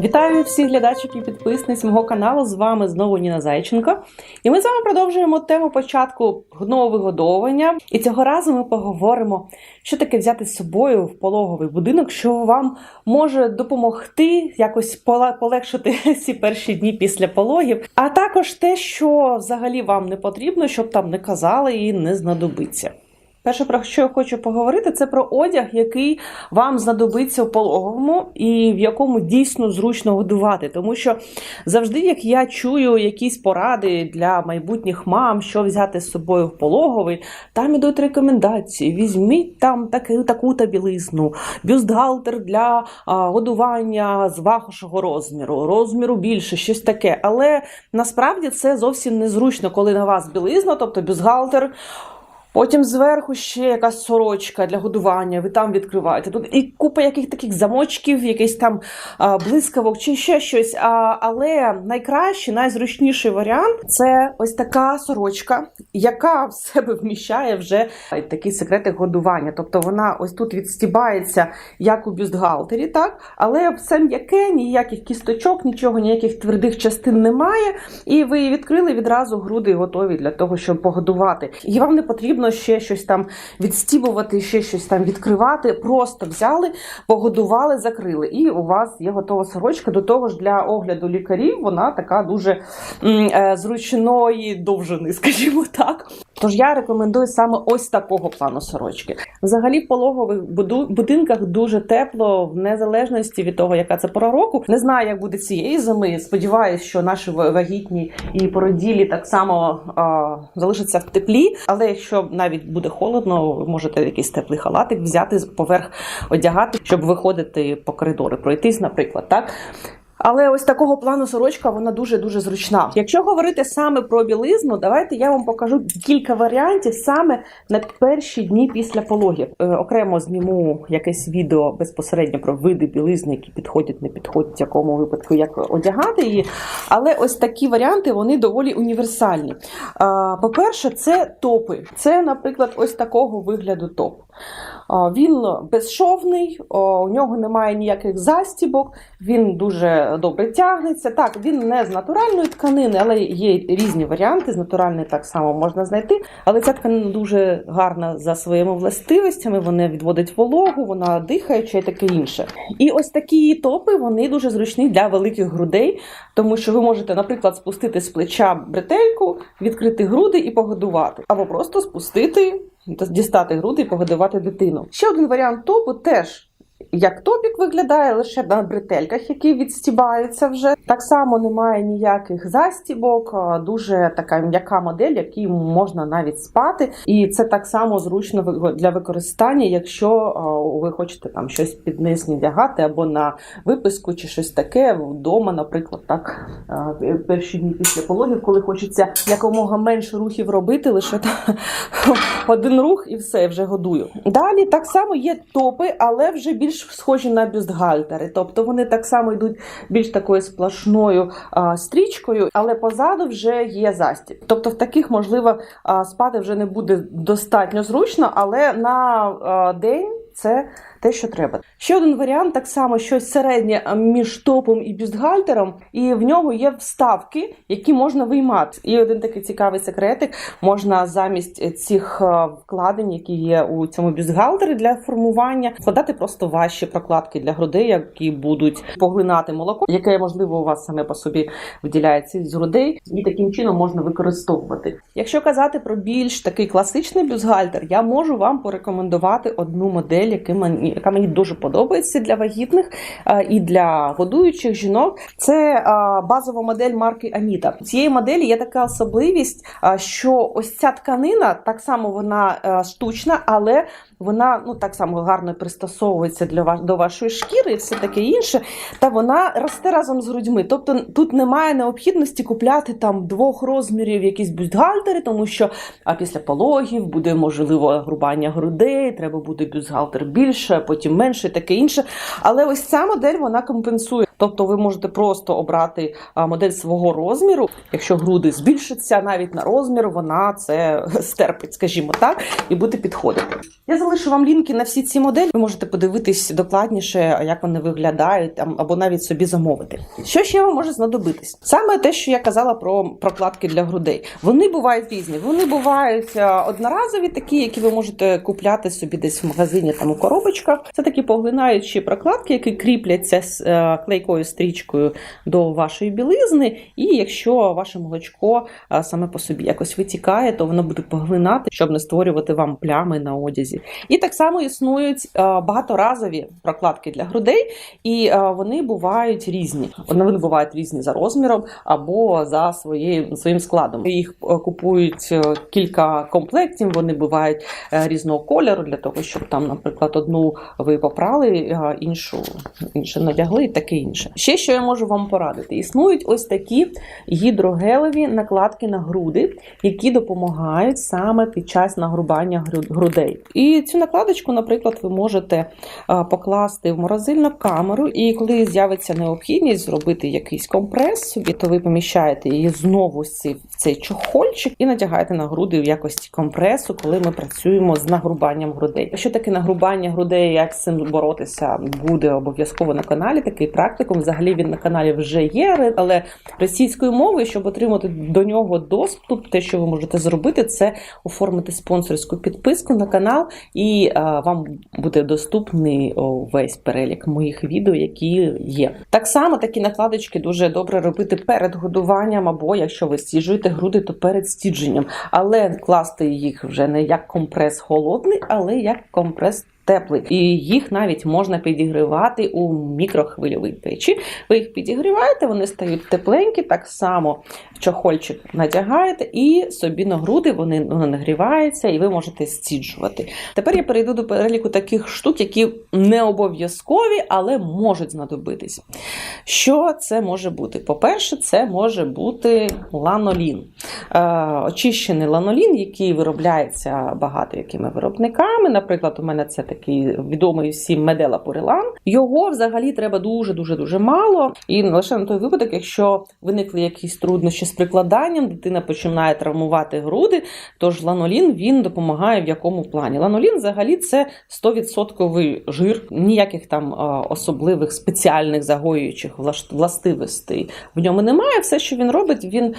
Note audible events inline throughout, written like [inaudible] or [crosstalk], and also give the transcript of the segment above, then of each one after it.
Вітаю всіх глядачів і підписниць мого каналу. З вами знову Ніна Зайченко. І ми з вами продовжуємо тему початку грудного вигодовування. І цього разу ми поговоримо, що таке взяти з собою в пологовий будинок, що вам може допомогти якось поле- полегшити [laughs] ці перші дні після пологів, а також те, що взагалі вам не потрібно, щоб там не казали і не знадобиться. Перше, про що я хочу поговорити, це про одяг, який вам знадобиться в пологовому і в якому дійсно зручно годувати. Тому що завжди, як я чую якісь поради для майбутніх мам, що взяти з собою в пологовий, там ідуть рекомендації. Візьміть там таку таку та білизну, бюстгальтер для годування з вашого розміру, розміру більше, щось таке. Але насправді це зовсім незручно, коли на вас білизна, тобто бюстгальтер. Потім зверху ще якась сорочка для годування, ви там відкриваєте. Тут і купа яких таких замочків, якийсь там блискавок чи ще щось. А, але найкращий, найзручніший варіант це ось така сорочка, яка в себе вміщає вже такі секрети годування. Тобто вона ось тут відстібається, як у бюстгалтері, так? Але все м'яке, ніяких кісточок, нічого, ніяких твердих частин немає. І ви її відкрили відразу груди готові для того, щоб погодувати. І вам не потрібно ще щось там відстібувати, ще щось там відкривати. Просто взяли, погодували, закрили. І у вас є готова сорочка. До того ж, для огляду лікарів вона така дуже е, зручної довжини, [laughs] скажімо так. Тож я рекомендую саме ось такого плану сорочки. Взагалі, в пологових будинках дуже тепло, в незалежності від того, яка це пора року. Не знаю, як буде цієї зими. Сподіваюсь, що наші вагітні і породілі так само а, залишаться в теплі. Але якщо навіть буде холодно, ви можете якийсь теплий халатик взяти поверх одягати, щоб виходити по коридору, пройтись, наприклад, так. Але ось такого плану сорочка вона дуже дуже зручна. Якщо говорити саме про білизну, давайте я вам покажу кілька варіантів саме на перші дні після пологів. Е, окремо зніму якесь відео безпосередньо про види білизни, які підходять, не підходять, в якому випадку як одягати її. Але ось такі варіанти вони доволі універсальні. А, По-перше, це топи. Це, наприклад, ось такого вигляду топ. Він безшовний, у нього немає ніяких застібок, він дуже добре тягнеться. Так, він не з натуральної тканини, але є різні варіанти. З натуральної так само можна знайти. Але ця тканина дуже гарна за своїми властивостями. Вона відводить вологу, вона дихаюча і таке інше. І ось такі топи вони дуже зручні для великих грудей, тому що ви можете, наприклад, спустити з плеча бретельку, відкрити груди і погодувати, або просто спустити дістати груди і погодувати дитину. Ще один варіант топу теж. Як топік виглядає лише на бретельках, які відстібаються вже. Так само немає ніяких застібок, дуже така м'яка модель, якій можна навіть спати. І це так само зручно для використання, якщо ви хочете там щось під низ вдягати або на виписку чи щось таке вдома, наприклад, так перші дні після пологів, коли хочеться якомога менше рухів робити, лише [laughs] один рух і все, вже годую. Далі так само є топи, але вже більш схожі на бюстгальтери. Тобто вони так само йдуть більш такою сплошною а, стрічкою, але позаду вже є застіб. Тобто в таких, можливо, а, спати вже не буде достатньо зручно, але на а, день це те, що треба. Ще один варіант, так само щось середнє між топом і бюстгальтером, і в нього є вставки, які можна виймати. І один такий цікавий секретик можна замість цих вкладень, які є у цьому бюстгалтері для формування, вкладати просто ваші прокладки для грудей, які будуть поглинати молоко, яке можливо у вас саме по собі виділяється з грудей, і таким чином можна використовувати. Якщо казати про більш такий класичний бюстгальтер, я можу вам порекомендувати одну модель, яка мені, яка мені дуже подобається для вагітних і для годуючих жінок. Це базова модель марки Аніта. У цієї моделі є така особливість, що ось ця тканина так само вона штучна, але вона ну так само гарно пристосовується для ва- до вашої шкіри і все таке інше. Та вона росте разом з грудьми. Тобто тут немає необхідності купляти там двох розмірів якісь бюстгальтери, тому що а після пологів буде можливо грубання грудей, треба буде бюстгальтер більше, потім менше, таке інше. Але ось ця модель вона компенсує. Тобто ви можете просто обрати модель свого розміру. Якщо груди збільшаться навіть на розмір, вона це [laughs] стерпить, скажімо так, і буде підходити. Я залишу вам лінки на всі ці моделі. Ви можете подивитись докладніше, як вони виглядають, або навіть собі замовити. Що ще вам може знадобитись? Саме те, що я казала про прокладки для грудей. Вони бувають різні. Вони бувають одноразові, такі, які ви можете купляти собі десь в магазині там у коробочках. Це такі поглинаючі прокладки, які кріпляться з е, клейкою стрічкою до вашої білизни. І якщо ваше молочко е, саме по собі якось витікає, то воно буде поглинати, щоб не створювати вам плями на одязі. І так само існують е, багаторазові прокладки для грудей, і е, вони бувають різні. Вони бувають різні за розміром або за своєю своїм складом. Їх купують кілька комплектів. Вони бувають різного кольору для того, щоб там, наприклад, одну ви попрали, іншу інше надягли, і таке інше. Ще що я можу вам порадити: існують ось такі гідрогелеві накладки на груди, які допомагають саме під час нагрубання грудей. І цю накладочку, наприклад, ви можете покласти в морозильну камеру, і коли з'явиться необхідність зробити якийсь компрес собі, то ви поміщаєте її знову в цей, чохольчик і надягаєте на груди в якості компресу, коли ми працюємо з нагрубанням грудей. Що таке нагрубання грудей, як з цим боротися, буде обов'язково на каналі. Такий практикум. Взагалі він на каналі вже є, але російською мовою, щоб отримати до нього доступ, те, що ви можете зробити, це оформити спонсорську підписку на канал, і е, вам буде доступний весь перелік моїх відео, які є. Так само такі накладочки дуже добре робити перед годуванням, або якщо ви стіжуєте груди, то перед стідженням, але класти їх вже не як компрес холодний, але як компрес. Теплий, і їх навіть можна підігрівати у мікрохвильовій печі. Ви їх підігріваєте, вони стають тепленькі, так само чохольчик надягаєте, і собі на груди вони нагріваються, і ви можете стіджувати. Тепер я перейду до переліку таких штук, які не обов'язкові, але можуть знадобитись. Що це може бути? По-перше, це може бути ланолін. Е, очищений ланолін, який виробляється багато якими виробниками. Наприклад, у мене це такий відомий всім медела Пурелан. Його взагалі треба дуже дуже дуже мало. І лише на той випадок, якщо виникли якісь труднощі з прикладанням, дитина починає травмувати груди. Тож ланолін він допомагає в якому плані. Ланолін взагалі це 100% жир, ніяких там особливих спеціальних загоюючих властивостей в ньому немає. Все, що він робить, він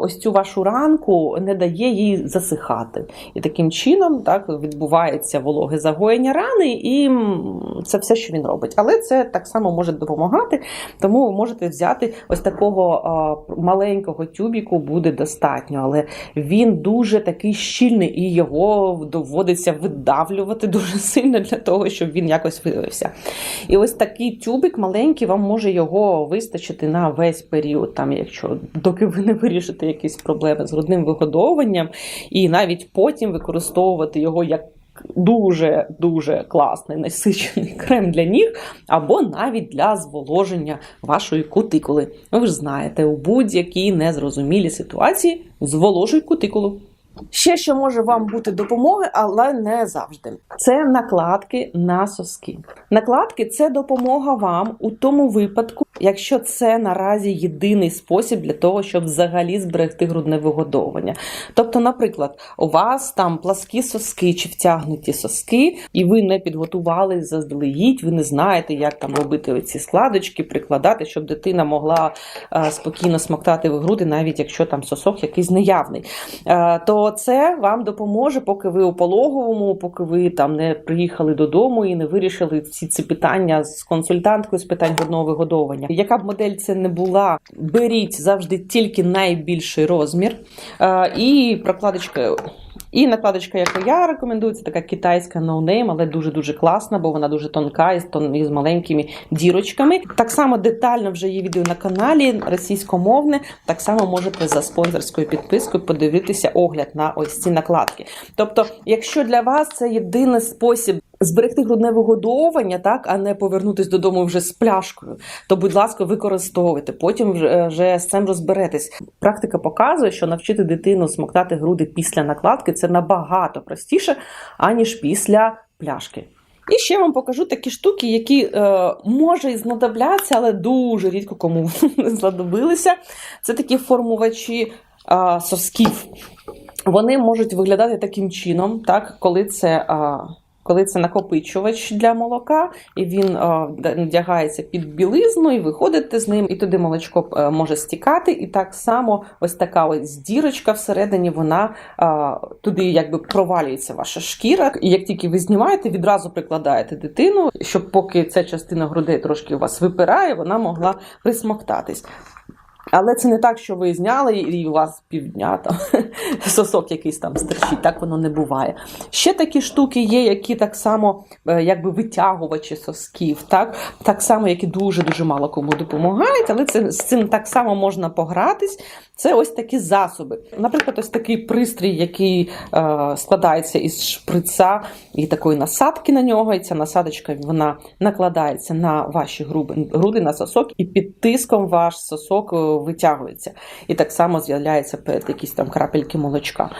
ось цю вашу ранку не дає їй засихати. І таким чином так відбувається вологе загоєння рани, і це все, що він робить. Але це так само може допомагати, тому ви можете взяти ось такого маленького тюбіку, буде достатньо, але він дуже такий щільний, і його доводиться видавлювати дуже сильно для того, щоб він якось виявився. І ось такий тюбик маленький, вам може його вистачити на весь період, там, якщо доки ви не вирішите якісь проблеми з грудним вигодовуванням, і навіть потім використовувати його як. Дуже дуже класний насичений [laughs] крем для ніг, або навіть для зволоження вашої кутикули. Ви ж знаєте, у будь-якій незрозумілій ситуації зволожуй кутикулу. Ще що може вам бути допомоги, але не завжди. Це накладки на соски. Накладки це допомога вам у тому випадку, якщо це наразі єдиний спосіб для того, щоб взагалі зберегти грудне вигодовування. Тобто, наприклад, у вас там пласкі соски чи втягнуті соски, і ви не підготували заздалегідь, ви не знаєте, як там робити оці складочки, прикладати, щоб дитина могла е, спокійно смоктати в груди, навіть якщо там сосок якийсь неявний. Е, то це вам допоможе, поки ви у пологовому, поки ви там не приїхали додому і не вирішили всі ці питання з консультанткою з питань грудного вигодовування. Яка б модель це не була, беріть завжди тільки найбільший розмір. Е, І прокладочка. І накладочка, яку я рекомендую, це така китайська no але дуже-дуже класна, бо вона дуже тонка і з, тон, і з маленькими дірочками. Так само детально вже є відео на каналі російськомовне. Так само можете за спонсорською підпискою подивитися огляд на ось ці накладки. Тобто, якщо для вас це єдиний спосіб. Зберегти грудне вигодовування, так, а не повернутись додому вже з пляшкою, то, будь ласка, використовуйте. Потім вже, вже з цим розберетесь. Практика показує, що навчити дитину смоктати груди після накладки це набагато простіше, аніж після пляшки. І ще вам покажу такі штуки, які е, може і знадобляться, але дуже рідко кому [laughs] знадобилися. Це такі формувачі е, сосків. Вони можуть виглядати таким чином, так, коли це. Е, коли це накопичувач для молока, і він е, надягається під білизну, і виходите з ним, і туди молочко е, може стікати. І так само ось така ось дірочка всередині, вона е, туди якби провалюється ваша шкіра. І як тільки ви знімаєте, відразу прикладаєте дитину, щоб поки ця частина грудей трошки у вас випирає, вона могла присмоктатись. Але це не так, що ви зняли і у вас півдня там [laughs] сосок якийсь там стерчить. Так воно не буває. Ще такі штуки є, які так само е, якби витягувачі сосків, так так само, які дуже дуже мало кому допомагають, але це з цим так само можна погратись. Це ось такі засоби. Наприклад, ось такий пристрій, який е, складається із шприца і такої насадки на нього. І ця насадочка вона накладається на ваші груди, груди на сосок, і під тиском ваш сосок е, витягується. І так само з'являється якісь там крапельки молочка.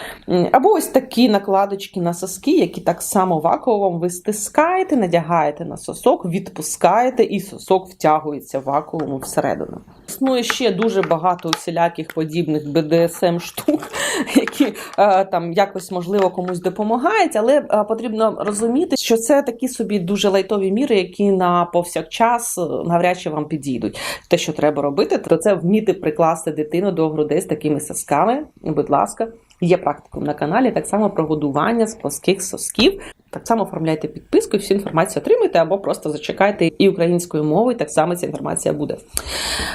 Або ось такі накладочки на соски, які так само вакуумом ви стискаєте, надягаєте на сосок, відпускаєте, і сосок втягується вакуумом всередину. Існує ще дуже багато усіляких подібних БДСМ штук, [laughs] які е, там якось можливо комусь допомагають, але е, потрібно розуміти, що це такі собі дуже лайтові міри, які на повсякчас е, навряд чи вам підійдуть. Те, що треба робити, то це вміти прикласти дитину до грудей з такими сосками. Будь ласка, є практикум на каналі, так само про годування з плоских сосків. Так само оформляйте підписку і всю інформацію отримайте, або просто зачекайте і українською мовою, так само ця інформація буде.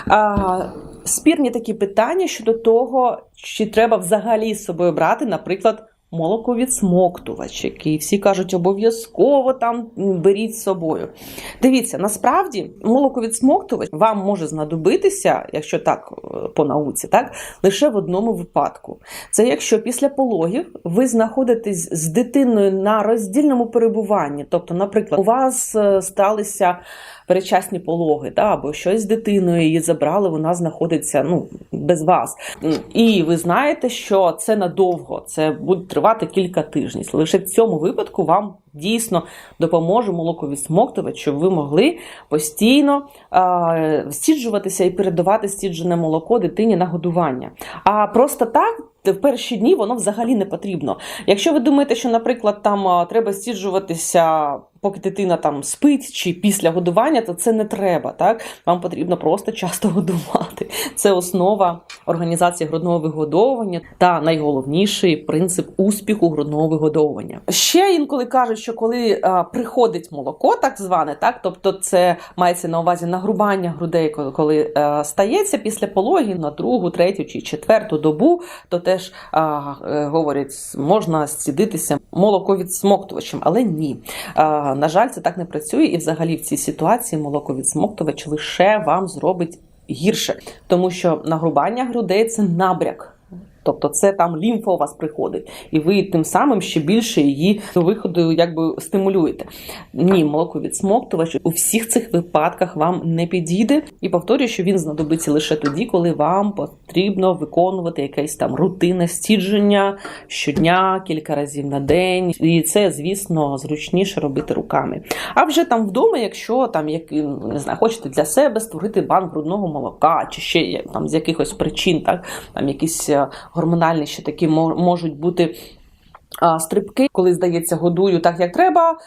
А, Спірні такі питання щодо того, чи треба взагалі з собою брати, наприклад, молоковідсмоктувач, який всі кажуть, обов'язково там беріть з собою. Дивіться, насправді молоковідсмоктувач вам може знадобитися, якщо так е, по науці, так лише в одному випадку. Це якщо після пологів ви знаходитесь з дитиною на роздільному перебуванні, тобто, наприклад, у вас е, сталися перечасні пологи, та, або щось з дитиною її забрали, вона знаходиться ну, без вас. І ви знаєте, що це надовго, це буде тривати кілька тижнів. Лише в цьому випадку вам дійсно допоможе молоковідсмоктувач, щоб ви могли постійно е, стіджуватися і передавати стіджене молоко дитині на годування. А просто так. В перші дні воно взагалі не потрібно. Якщо ви думаєте, що, наприклад, там треба стіджуватися, поки дитина там спить чи після годування, то це не треба. Так вам потрібно просто часто годувати. Це основа організації грудного вигодовування та найголовніший принцип успіху грудного вигодовування. Ще інколи кажуть, що коли а, приходить молоко, так зване, так тобто це мається на увазі нагрубання грудей, коли, а, стається після пологів на другу, третю чи четверту добу, то теж а, е, говорять, можна зцідитися молоковідсмоктувачем, але ні. А, на жаль, це так не працює, і взагалі в цій ситуації молоковідсмоктувач лише вам зробить гірше, тому що нагрубання грудей це набряк. Тобто це там лімфа у вас приходить, і ви тим самим ще більше її до виходу якби стимулюєте. Ні, молоковідсмоктувач у всіх цих випадках вам не підійде. І повторюю, що він знадобиться лише тоді, коли вам потрібно виконувати якесь там рутинне стідження щодня, кілька разів на день. І це, звісно, зручніше робити руками. А вже там вдома, якщо там як не знаю, хочете для себе створити банк грудного молока, чи ще там з якихось причин, так там якісь гормональні ще такі можуть бути. Стрибки, коли здається, годую так, як треба,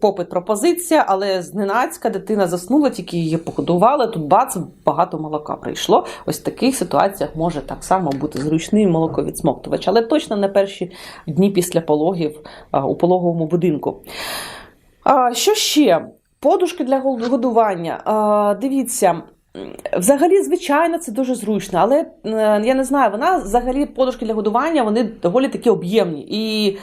попит пропозиція, але зненацька дитина заснула, тільки її погодували. Тут бац, багато молока прийшло. Ось в таких ситуаціях може так само бути зручний молоковідсмоктувач, але точно не перші дні після пологів у пологовому будинку. Що ще? Подушки для годування. Дивіться. Взагалі, звичайно, це дуже зручно, але е, я не знаю, вона взагалі подушки для годування вони доволі такі об'ємні. І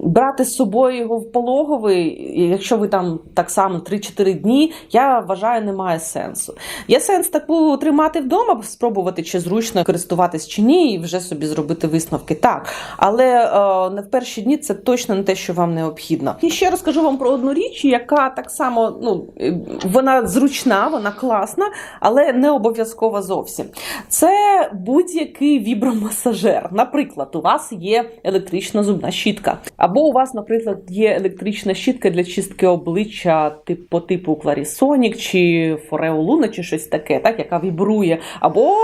брати з собою його в пологовий, якщо ви там так само 3-4 дні, я вважаю, немає сенсу. Є сенс таку тримати вдома, спробувати чи зручно користуватись чи ні, і вже собі зробити висновки. Так, але е, не в перші дні це точно не те, що вам необхідно. І ще розкажу вам про одну річ, яка так само ну, вона зручна, вона класна, але не обов'язкова зовсім. Це будь-який вібромасажер. Наприклад, у вас є електрична зубна щітка Або у вас, наприклад, є електрична щітка для чистки обличчя тип, по типу Clarisonic чи Фореолуна, чи щось таке, так, яка вібрує, або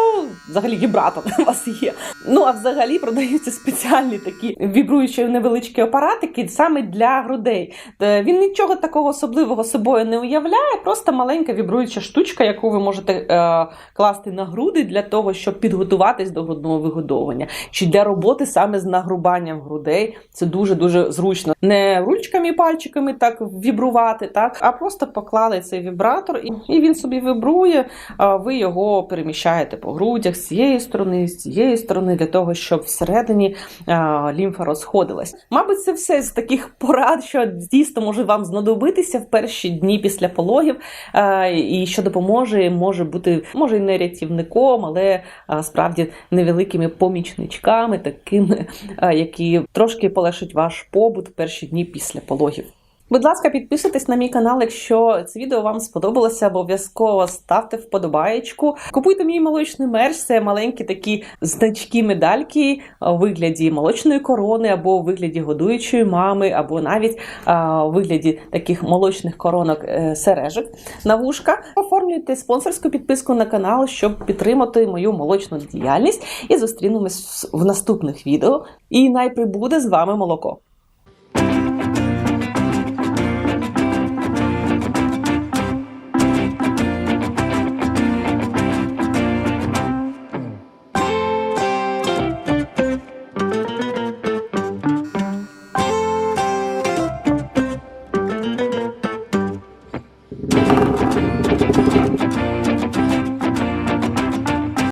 взагалі вібратор [laughs] у вас є. Ну а взагалі продаються спеціальні такі вібруючі невеличкі апаратики саме для грудей. Він нічого такого особливого собою не уявляє, просто маленька вібруюча штучка, яку ви можете е, класти на груди для того, щоб підготуватись до грудного вигодовування, чи для роботи саме з нагрубанням грудей. Це дуже дуже зручно. Не ручками і пальчиками так вібрувати, так а просто поклали цей вібратор, і, він собі вібрує. Ви його переміщаєте по грудях з цієї сторони, з цієї сторони, для того, щоб всередині лімфа розходилась. Мабуть, це все з таких порад, що дійсно може вам знадобитися в перші дні після пологів, і що допоможе, може бути, може і не рятівником, але справді невеликими помічничками, такими, які трошки полегшать ваш побут в перші дні після пологів. Будь ласка, підписуйтесь на мій канал, якщо це відео вам сподобалося, обов'язково ставте вподобаєчку. Купуйте мій молочний мерч, це маленькі такі значки медальки у вигляді молочної корони, або у вигляді годуючої мами, або навіть у вигляді таких молочних коронок е, сережок на вушка. Оформлюйте спонсорську підписку на канал, щоб підтримати мою молочну діяльність. І зустрінемось в наступних відео. І найприбуде з вами молоко.